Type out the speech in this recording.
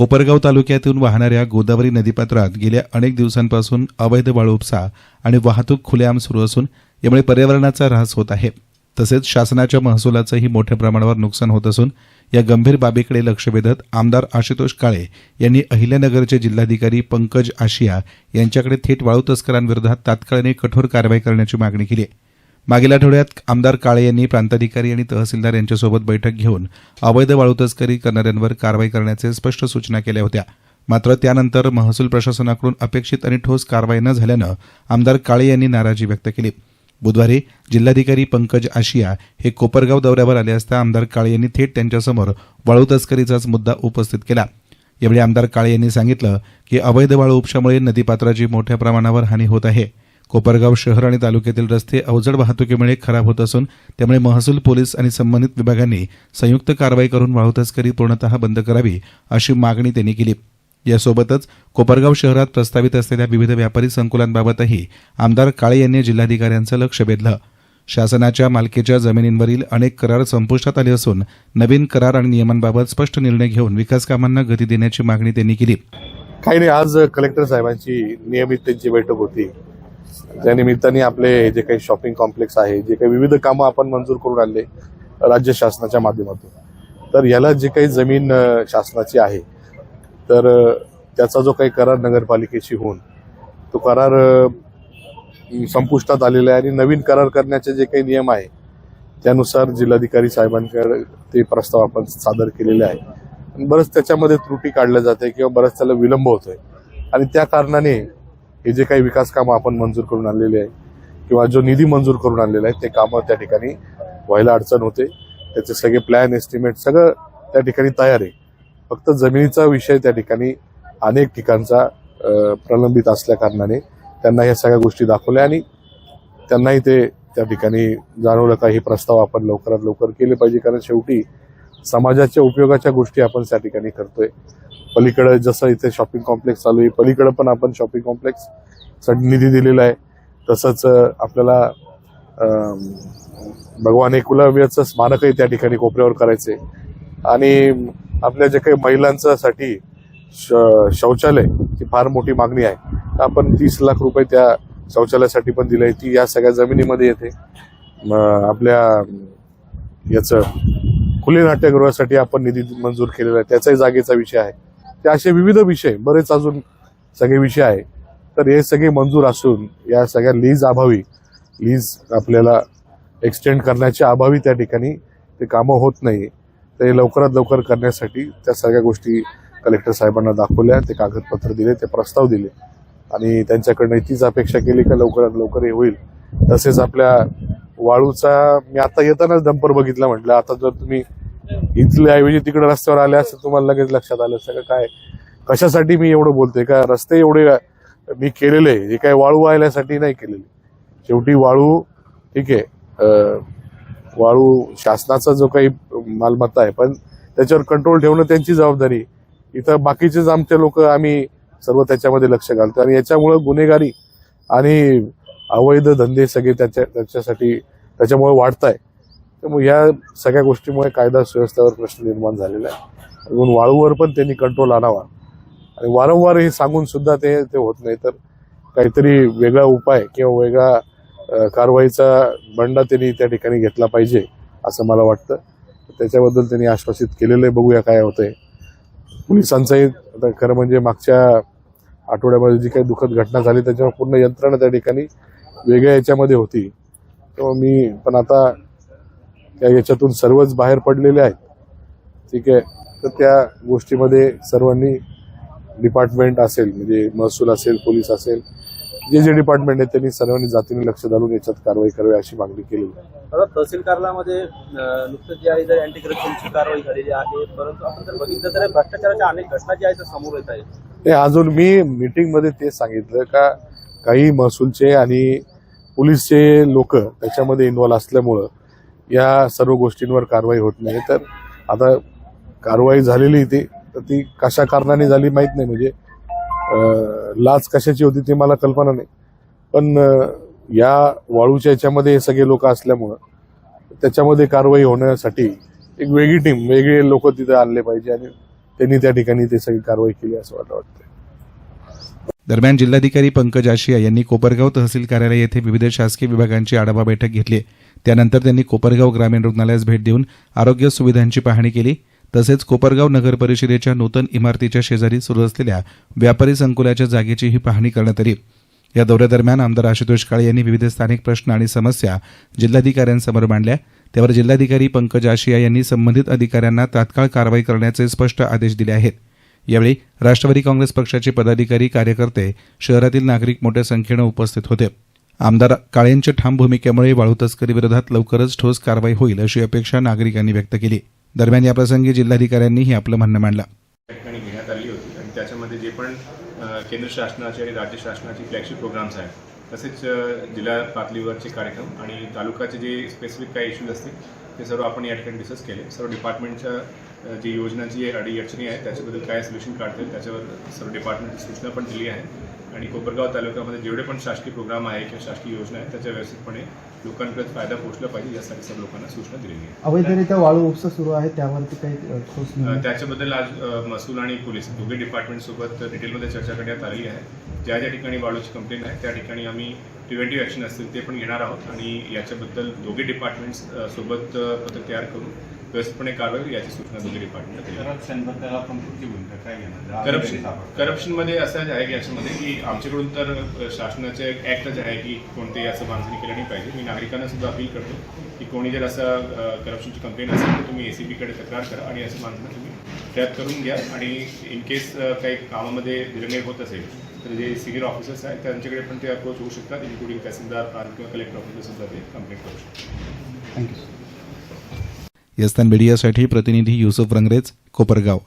कोपरगाव तालुक्यातून वाहणाऱ्या गोदावरी नदीपात्रात गेल्या अनेक दिवसांपासून अवैध वाळू उपसा आणि वाहतूक खुलेआम सुरू असून यामुळे पर्यावरणाचा ऱ्हास होत आहे. तसेच शासनाच्या महसुलाचंही मोठ्या प्रमाणावर नुकसान होत असून या गंभीर बाबीकडे लक्ष वेधत आमदार आशुतोष काळे यांनी अहिल्यानगरचे जिल्हाधिकारी पंकज आशिया यांच्याकडे थेट वाळू तस्करांविरोधात तात्काळाने कठोर कारवाई करण्याची मागणी केली आहे. मागील आठवड्यात आमदार काळे यांनी प्रांताधिकारी आणि तहसीलदार यांच्यासोबत बैठक घेऊन अवैध वाळू तस्करी करणाऱ्यांवर कारवाई करण्याचे स्पष्ट सूचना केल्या होत्या. मात्र त्यानंतर महसूल प्रशासनाकडून अपेक्षित आणि ठोस कारवाई न झाल्यानं आमदार काळे यांनी नाराजी व्यक्त केली. बुधवारी जिल्हाधिकारी पंकज आशिया हे कोपरगाव दौऱ्यावर आले असता आमदार काळे यांनी थेट त्यांच्यासमोर वाळू तस्करीचाच मुद्दा उपस्थित केला. यावेळी आमदार काळे यांनी सांगितलं की अवैध वाळू उपशामुळे नदीपात्राची मोठ्या प्रमाणावर हानी होत आहे. कोपरगाव शहर आणि तालुक्यातील रस्ते अवजड वाहतुकीमुळे खराब होत असून त्यामुळे महसूल पोलीस आणि संबंधित विभागांनी संयुक्त कारवाई करून वाळू तस्करी पूर्णतः बंद करावी अशी मागणी त्यांनी केली. यासोबतच कोपरगाव शहरात प्रस्तावित असलेल्या विविध व्यापारी संकुलांबाबतही आमदार काळे यांनी जिल्हाधिकाऱ्यांचं लक्ष वेधलं. शासनाच्या मालकीच्या जमिनींवरील अनेक करार संपुष्टात आले असून नवीन करार आणि नियमांबाबत स्पष्ट निर्णय घेऊन विकास कामांना गती देण्याची मागणी त्यांनी केली. काही नाही आज कलेक्टर साहेबांची नियमित त्यांची बैठक होती. त्या निमित्ताने आपले जे काही शॉपिंग कॉम्प्लेक्स आहे जे काही विविध कामं आपण मंजूर करून आणले राज्य शासनाच्या माध्यमातून. तर याला जे काही जमीन शासनाची आहे तर त्याचा जो काही करार नगरपालिकेशी होऊन तो करार संपुष्टात आलेला आहे आणि नवीन करार करण्याचे जे काही नियम आहे त्यानुसार जिल्हाधिकारी साहेबांकडे ते प्रस्ताव आपण सादर केलेले आहे. बरंच त्याच्यामध्ये त्रुटी काढल्या जाते किंवा बरंच त्याला विलंब होतोय. आणि त्या कारणाने हे जे काही विकास कामं आपण मंजूर करून आणलेले आहे किंवा जो निधी मंजूर करून आणलेला आहे ते कामं त्या ठिकाणी व्हायला अडचण होते. त्याचे सगळे प्लॅन एस्टिमेट सगळं त्या ठिकाणी तयार आहे. फक्त जमिनीचा विषय त्या ठिकाणी अनेक ठिकाणचा प्रलंबित असल्याकारणाने त्यांना ह्या सगळ्या गोष्टी दाखवल्या आणि त्यांनाही ते त्या ठिकाणी जाणवलं का हे प्रस्ताव आपण लवकरात लवकर केले पाहिजे. कारण शेवटी समाजाच्या उपयोगाच्या गोष्टी आपण त्या ठिकाणी करतोय. पलीकडे जसं इथे शॉपिंग कॉम्प्लेक्स चालू आहे पलीकडे पण आपण शॉपिंग कॉम्प्लेक्ससाठी निधी दिलेला आहे. तसंच आपल्याला भगवान एकुलाव्याचं स्मारकही त्या ठिकाणी कोपऱ्यावर करायचंय. आणि आपल्या जे काही महिलांच्यासाठी श- शौचालय ही फार मोठी मागणी आहे. तर आपण तीस लाख रुपये त्या शौचालयासाठी पण दिले ती या सगळ्या जमिनीमध्ये येते. आपल्या याचं खुले नाट्यगृहासाठी आपण निधी मंजूर केलेला आहे. त्याचाही जागेचा विषय आहे. ते असे विविध विषय बरेच अजून सगळे विषय आहे. तर हे सगळे मंजूर असून या सगळ्या लीज अभावी लीज आपल्याला एक्सटेंड करण्याच्या अभावी त्या ठिकाणी ते कामं होत नाही. तर हे लवकरात लवकर करण्यासाठी त्या सगळ्या गोष्टी कलेक्टर साहेबांना दाखवल्या ते कागदपत्र दिले ते प्रस्ताव दिले. आणि त्यांच्याकडनं तीच अपेक्षा केली का लवकरात लवकर हे होईल. तसेच आपल्या वाळूचा मी आता येतानाच डंपर बघितला म्हटलं. आता जर तुम्ही इथल्या ऐवजी तिकडे रस्त्यावर आले असं तुम्हाला लगेच लक्षात आलं सगळं काय? कशासाठी मी एवढं बोलतोय? का रस्ते एवढे मी केलेले हे काय वाळू वाहिल्यासाठी नाही केलेले. शेवटी वाळू ठीक आहे वाळू शासनाचा जो काही मालमत्ता आहे पण त्याच्यावर कंट्रोल ठेवणं त्यांची जबाबदारी. इथं बाकीचेच आमचे लोक आम्ही सर्व त्याच्यामध्ये लक्ष घालतो आणि याच्यामुळं गुन्हेगारी आणि अवैध धंदे सगळे त्याच्या त्याच्यासाठी त्याच्यामुळे वाढत आहे त्यामुळे या सगळ्या गोष्टीमुळे कायदा सुव्यवस्थेवर प्रश्न निर्माण झालेला आहे. म्हणून वाळूवर पण त्यांनी कंट्रोल आणावा. आणि वारंवार हे सांगून सुद्धा ते ते होत नाही. तर काहीतरी वेगळा उपाय किंवा वेगळा कारवाईचा बंडा त्यांनी त्या ठिकाणी घेतला पाहिजे असं मला वाटतं. त्याच्याबद्दल त्यांनी आश्वासित केलेलं आहे. बघूया काय होतंय. पोलिसांचंही आता खरं म्हणजे मागच्या आठवड्यामध्ये जी काही दुःखद घटना झाली त्याच्यावर पूर्ण यंत्रणा त्या ठिकाणी वेगळ्या याच्यामध्ये होती. मी पण आता त्या याच्यातून सर्वच बाहेर पडलेले आहेत. ठीक आहे? तर त्या गोष्टीमध्ये सर्वांनी डिपार्टमेंट असेल म्हणजे महसूल असेल पोलीस असेल जे जे डिपार्टमेंट आहे त्यांनी सर्वांनी जातीने लक्ष घालून याच्यात कारवाई करावी अशी मागणी आता तहसील कार्यालयामध्ये नुकतंच जे आहे जर अँटी करप्शनची कारवाई झालेली आहे परंतु आपण जर बघितलं तर भ्रष्टाचाराच्या अनेक घटना ज्या आहेत समोर येत आहेत. ते अजून मी मीटिंगमध्ये ते सांगितलं का काही महसूलचे आणि पोलीसचे लोक त्याच्यामध्ये इन्व्हॉल्व असल्यामुळं या सर्व गोष्टींवर कारवाई होत नाही. तर आता कारवाई झालेली ती तर ती कशा कारणाने झाली माहीत नाही. म्हणजे लाच कशाची होती ती मला कल्पना नाही. पण या वाळूच्या याच्यामध्ये हे सगळे लोक असल्यामुळं त्याच्यामध्ये कारवाई होण्यासाठी एक वेगळी टीम वेगळे लोक तिथे आणले पाहिजे आणि त्यांनी त्या ठिकाणी ते सगळी कारवाई केली असं मला वाटतं दरम्यान जिल्हाधिकारी पंकज आशिया यांनी कोपरगाव तहसील कार्यालय येथे विविध शासकीय विभागांची आढावा बैठक घेतली. त्यानंतर त्यांनी कोपरगाव ग्रामीण रुग्णालयास भेट देऊन आरोग्य सुविधांची पाहणी केली. तसेच कोपरगाव नगर परिषदेच्या नूतन इमारतीच्या शेजारी सुरू असलेल्या व्यापारी संकुलाच्या जागेचीही पाहणी करण्यात आली. या दौऱ्यादरम्यान आमदार आशुतोष काळे यांनी विविध स्थानिक प्रश्न आणि समस्या जिल्हाधिकाऱ्यांसमोर मांडल्या. त्यावर जिल्हाधिकारी पंकज आशिया यांनी संबंधित अधिकाऱ्यांना तात्काळ कारवाई करण्याचे स्पष्ट आदेश दिले आहेत. यावेळी राष्ट्रवादी काँग्रेस पक्षाचे पदाधिकारी कार्यकर्ते शहरातील नागरिक मोठ्या संख्येनं उपस्थित होते. आमदार काळेंच्या ठाम भूमिकेमुळे वाळू तस्करीविरोधात लवकरच ठोस कारवाई होईल अशी अपेक्षा नागरिकांनी व्यक्त केली. दरम्यान याप्रसंगी जिल्हाधिकाऱ्यांनीही आपलं म्हणणं मांडलं. घेण्यात आली होती. आणि त्याच्यामध्ये जे पण केंद्र शासनाचे आणि राज्य शासनाची फ्लॅगशिप प्रोग्राम्स आहेत तसेच जिल्हा पातळीवरचे कार्यक्रम आणि तालुकाचे जे स्पेसिफिक काही इश्यूज असतील ते सर्व आपण या ठिकाणी डिस्कस केले. सर्व डिपार्टमेंटच्या जी योजनांची अडी अडचणी आहेत त्याच्याबद्दल काय सोल्युशन काढता येईल त्याच्यावर सर्व डिपार्टमेंटची सूचना पण दिली आहे. आणि कोपरगाव तालुक्यामध्ये जेवढे पण शासकीय प्रोग्राम आहे किंवा शासकीय योजना आहेत त्याच्या व्यवस्थितपणे लोकांकडे फायदा पोहोचला पाहिजे यासाठी सर्व लोकांना सूचना दिलेली आहे. अवैधरित्या वाळू उपसा सुरू आहे त्यावरती काही ठोस त्याच्याबद्दल आज महसूल आणि पोलीस दोघे डिपार्टमेंट सोबत डिटेलमध्ये चर्चा करण्यात आलेली आहे. ज्या ज्या ठिकाणी वाळूची कंप्लेंट आहे त्या ठिकाणी आम्ही प्रिव्हेंटिव्ह ॲक्शन असतील ते पण घेणार आहोत. आणि याच्याबद्दल दोघे डिपार्टमेंट्स सोबत पथक तयार करून व्यवस्थितपणे कारवाई होईल याची सूचना दोघे डिपार्टमेंट दिली करप्शन करप्शनमध्ये असं आहे की याच्यामध्ये की आमच्याकडून तर शासनाचे एक ॲक्टच आहे की कोणतेही असं माणसाने केलं नाही पाहिजे. मी नागरिकांना सुद्धा अपील करतो की कोणी जर असं करप्शनची कंप्लेंट असेल तर तुम्ही एसीबीकडे तक्रार करा आणि असं माणसांना तुम्ही ट्रॅप करून घ्या. आणि इन केस काही कामामध्ये विलंब होत असेल तर जे सिनियर ऑफिसर्स आहेत त्यांच्याकडे पण ते अप्रोच होऊ शकतात. इन्क्लुडिंग तहसीलदार किंवा कलेक्टर ऑफिसर सुद्धा ते कंप्लेंट करू शकतात. थँक्यू यस्तान मीडियासाठी प्रतिनिधी युसुफ रंगरेज कोपरगाव.